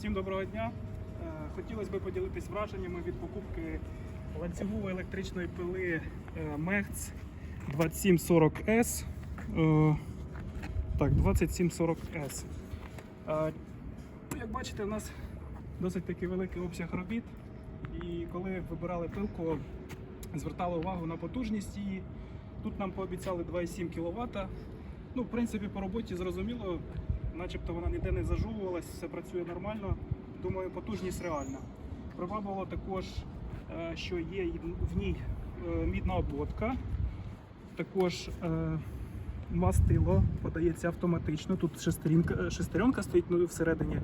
Всім доброго дня. Е, Хотілося б поділитись враженнями від покупки ланцюгової електричної пили е, Mechs 2740S. Е, Так, 2740S. Е, ну, Як бачите, у нас досить такий великий обсяг робіт. І коли вибирали пилку, звертали увагу на потужність її. Тут нам пообіцяли 2,7 кВт. Ну, в принципі, по роботі зрозуміло, начебто вона ніде не зажовувалась, все працює нормально. Думаю, потужність реальна. Привабило також, е, що є в ній е, мідна обводка. Також е, мастило подається автоматично. Тут шестеренка стоїть ну, всередині.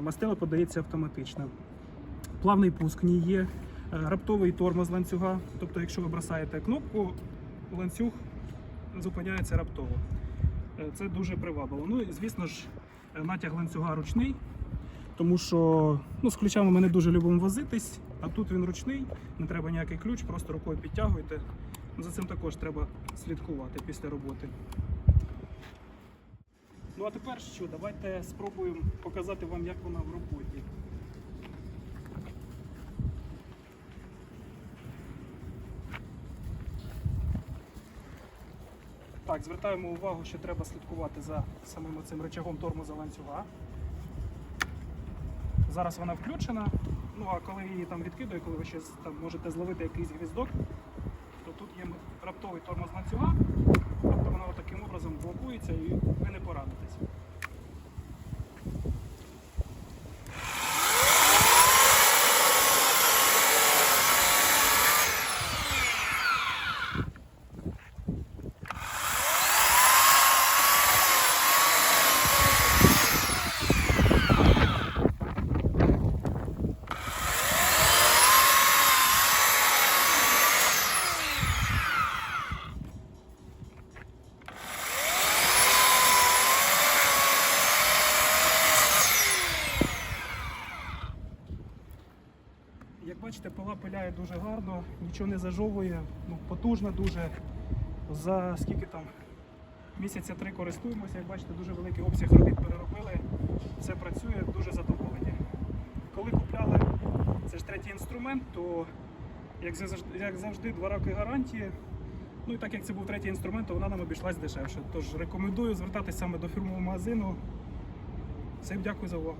Мастило подається автоматично. Плавний пуск в ній є, раптовий тормоз ланцюга. Тобто, якщо ви бросаєте кнопку, ланцюг зупиняється раптово. Це дуже привабило. Ну і звісно ж, е, натяг ланцюга ручний, тому що ну, з ключами ми не дуже любимо возитись, а тут він ручний, не треба ніякий ключ, просто рукою підтягуєте. Ну, За цим також треба слідкувати після роботи. Ну а тепер що? Давайте спробуємо показати вам, як вона в роботі. Так, звертаємо увагу, що треба слідкувати за самим цим рычагом тормоза ланцюга. Зараз вона включена. Ну а коли її там відкидує, коли ви ще там можете зловити якийсь гвіздок, то тут є раптовий тормоз ланцюга, тобто вона таким образом блокується і ви не поранитесь. Як бачите, пила пиляє дуже гарно, нічого не зажовує, ну, потужна дуже. За скільки там місяця три користуємося, як бачите, дуже великий обсяг робіт переробили. Все працює, дуже задоволені. Коли купляли, це ж третій інструмент, то як завжди, як завжди два роки гарантії. Ну і так як це був третій інструмент, то вона нам обійшлась дешевше. Тож рекомендую звертатися саме до фірмового магазину. Всім дякую за увагу.